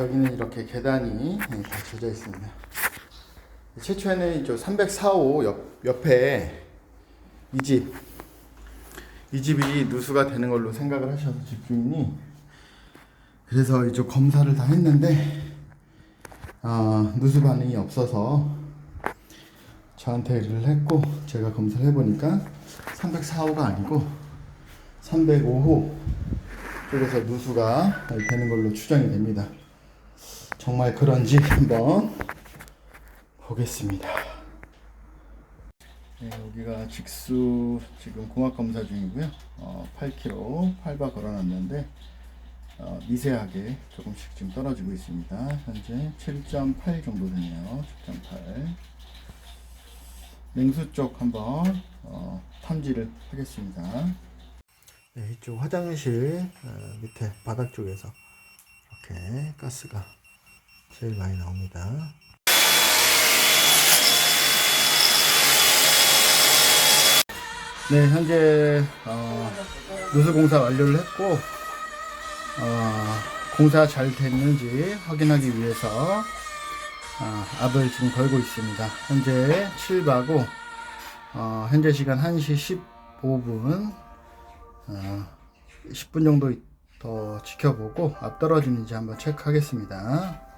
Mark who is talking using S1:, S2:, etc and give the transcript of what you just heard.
S1: 여기는 이렇게 계단이 쳐져 있습니다. 최초에는 저 304호 옆, 옆에 이 집, 이 집이 누수가 되는 걸로 생각을 하셔서 집주인이 그래서 이쪽 검사를 다 했는데 아, 누수 반응이 없어서 저한테 의뢰를 했고 제가 검사를 해보니까 304호가 아니고 305호 쪽에서 누수가 되는 걸로 추정이 됩니다. 정말 그런지 한번 보겠습니다. 네, 여기가 직수 지금 공학 검사 중이고요. 어, 8kg 8바 걸어놨는데 어, 미세하게 조금씩 지금 떨어지고 있습니다. 현재 7.8 정도 되네요. 7.8. 냉수 쪽 한번 어, 탐지를 하겠습니다. 네, 이쪽 화장실 어, 밑에 바닥 쪽에서 이렇게 가스가 제일 많이 나옵니다. 네, 현재 어, 누수 공사 완료를 했고 어, 공사 잘 됐는지 확인하기 위해서 어, 압을 지금 걸고 있습니다. 현재 7바고 어, 현재 시간 1시 15분 어, 10분 정도 더 지켜보고 앞 떨어지는지 한번 체크하겠습니다.